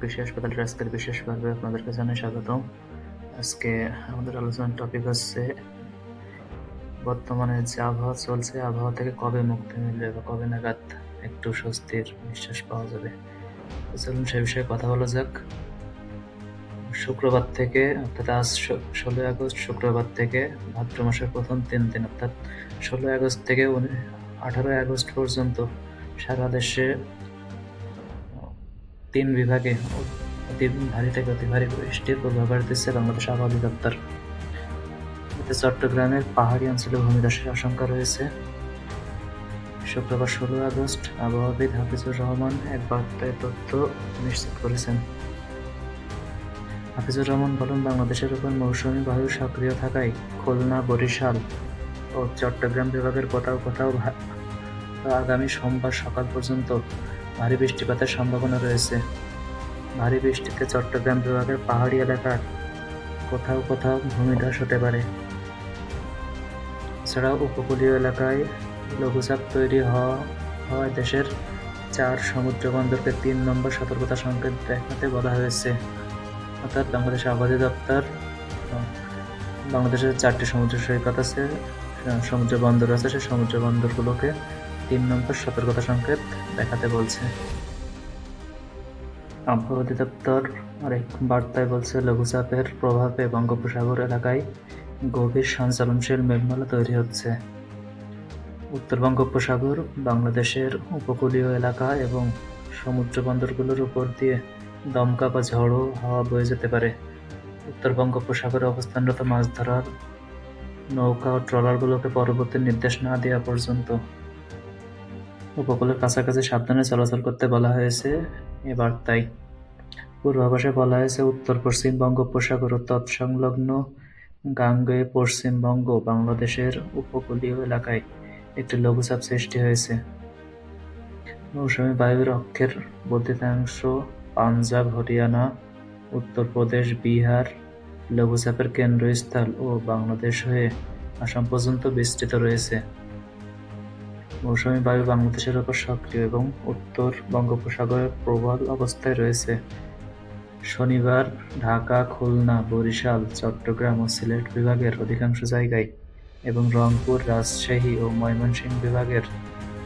কৃষি হাসপাতালের আজকের বিশেষ পর্বে আপনাদেরকে জানাই স্বাগতম। আজকে আমাদের আলোচনার টপিক হচ্ছে বর্তমানে যে আবহাওয়া চলছে, আবহাওয়া থেকে কবে মুক্তি মিলবে বা কবে নাগাদ একটু স্বস্তির নিঃশ্বাস পাওয়া যাবে? চলুন সে বিষয়ে কথা বলা যাক। শুক্রবার থেকে, অর্থাৎ আজ ষোলোই আগস্ট, শুক্রবার থেকে ভাদ্র মাসের প্রথম তিন দিন, অর্থাৎ ষোলোই আগস্ট থেকে আঠারোই আগস্ট পর্যন্ত সারা দেশে তিন বিভাগে অতি ভারী থেকে অতি ভারী বৃষ্টির পূর্বাভাস দিচ্ছে বাংলাদেশ আবহাওয়া অধিদপ্তর। এতে চট্টগ্রামের পাহাড়ি অঞ্চলে ভূমিধসের আশঙ্কা রয়েছে। শুক্রবার ষোলো আগস্ট আবহাওয়াবিদ হাফিজুর রহমান এক বার্তায় তথ্য নিশ্চিত করেছেন। হাফিজুর রহমান বলেন, বাংলাদেশের উপর মৌসুমী বায়ু সক্রিয় থাকায় খুলনা, বরিশাল ও চট্টগ্রাম বিভাগের কোথাও কোথাও আগামী সোমবার সকাল পর্যন্ত ভারী বৃষ্টিপাতের সম্ভাবনা রয়েছে। ভারী বৃষ্টিতে চট্টগ্রাম বিভাগের পাহাড়ি এলাকার কোথাও কোথাও ভূমিধস হতে পারে। এছাড়াও উপকূলীয় এলাকায় লঘুচাপ তৈরি হওয়া হওয়ায় দেশের চার সমুদ্র বন্দরকে তিন নম্বর সতর্কতা সংকেত দেখাতে বলা হয়েছে। অর্থাৎ বাংলাদেশ আবহাওয়া দপ্তর বাংলাদেশের চারটি সমুদ্র সৈকত আছে সমুদ্র বন্দর আছে, সেই সমুদ্র বন্দরগুলোকে তিন নম্বর সতর্কতা সংকেত দেখাতে বলছে। আবহাওয়া অধিদপ্তর আরেক বার্তায় বলছে, লঘুচাপের প্রভাবে বঙ্গোপসাগর এলাকায় গভীর সঞ্চালনশীল মেঘমালা তৈরি হচ্ছে। উত্তর বঙ্গোপসাগর বাংলাদেশের উপকূলীয় এলাকা এবং সমুদ্র বন্দরগুলোর উপর দিয়ে দমকা বা ঝড়ো হাওয়া বয়ে যেতে পারে। উত্তর বঙ্গোপসাগরে অবস্থানরত মাছ ধরার নৌকা ও ট্রলারগুলোকে পরবর্তী নির্দেশ না দেওয়া পর্যন্ত উপকূলের কাছাকাছি সাবধানে চলাচল করতে বলা হয়েছে। এ বার্তায় পূর্বাভাসে বলা হয়েছে, উত্তর পশ্চিম বঙ্গোপসাগর ও তৎসংলগ্ন গাঙ্গেয় পশ্চিমবঙ্গ বাংলাদেশের উপকূলীয় এলাকায় একটি লঘুচাপ সৃষ্টি হয়েছে। মৌসুমী বায়ুর অক্ষের বর্ধিতাংশ পাঞ্জাব, হরিয়ানা উত্তরপ্রদেশ বিহার লঘুচাপের কেন্দ্রস্থল ও বাংলাদেশ হয়ে আসাম পর্যন্ত বিস্তৃত রয়েছে। মৌসুমী বায়ু বাংলাদেশের ওপর সক্রিয় এবং উত্তর বঙ্গোপসাগরে প্রবল অবস্থায় রয়েছে। শনিবার ঢাকা, খুলনা, বরিশাল, চট্টগ্রাম ও সিলেট বিভাগের অধিকাংশ জায়গায় এবং রংপুর, রাজশাহী ও ময়মনসিংহ বিভাগের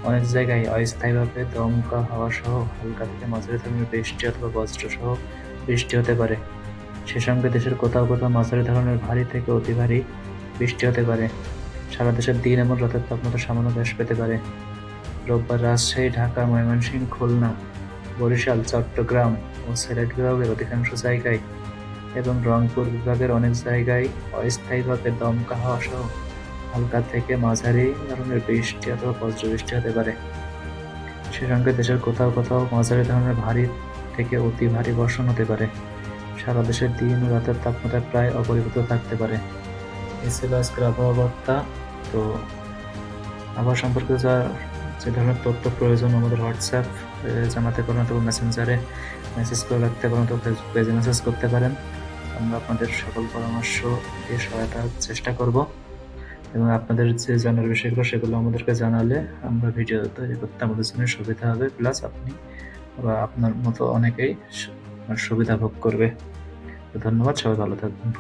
অনেক জায়গায় অস্থায়ীভাবে দমকা হাওয়া সহ হালকা থেকে মাঝারি ধরনের বৃষ্টি অথবা বজ্রসহ বৃষ্টি হতে পারে। সে সঙ্গে দেশের কোথাও কোথাও মাঝারি ধরনের ভারী থেকে অতি ভারী বৃষ্টি হতে পারে। সারা দেশের দিন এবং রাতের তাপমাত্রা সামান্য হ্রাস পেতে পারে। রোববার রাজশাহী, ঢাকা, ময়মনসিংহ, খুলনা, বরিশাল, চট্টগ্রাম ও সিলেট বিভাগের অধিকাংশ জায়গায় এবং রংপুর বিভাগের অনেক জায়গায় অস্থায়ীভাবে দমকা হাওয়া সহ হালকা থেকে মাঝারি ধরনের বৃষ্টি অথবা বজ্রবৃষ্টি হতে পারে। সে সঙ্গে দেশের কোথাও কোথাও মাঝারি ধরনের ভারী থেকে অতি ভারী বর্ষণ হতে পারে। সারা দেশের দিন রাতের তাপমাত্রা প্রায় অপরিবর্তিত থাকতে পারে। ছিল আজকের তো আবহাওয়া সম্পর্কে যা যে ধরনের তথ্য প্রয়োজন আমাদের হোয়াটসঅ্যাপ জানাতে পারেন অথবা মেসেঞ্জারে মেসেজ করে রাখতে পারেন অথবা ফেসবুক পেজে মেসেজ করতে পারেন। আমরা আপনাদের সকল পরামর্শ দিয়ে সহায়তার চেষ্টা করব এবং আপনাদের যে জানার বিষয়গুলো সেগুলো আমাদেরকে জানালে আমরা ভিডিও তৈরি করতে আমাদের জন্য সুবিধা হবে। প্লাস আপনি বা আপনার মতো অনেকেই সুবিধা ভোগ করবে। ধন্যবাদ, সবাই ভালো থাকবেন।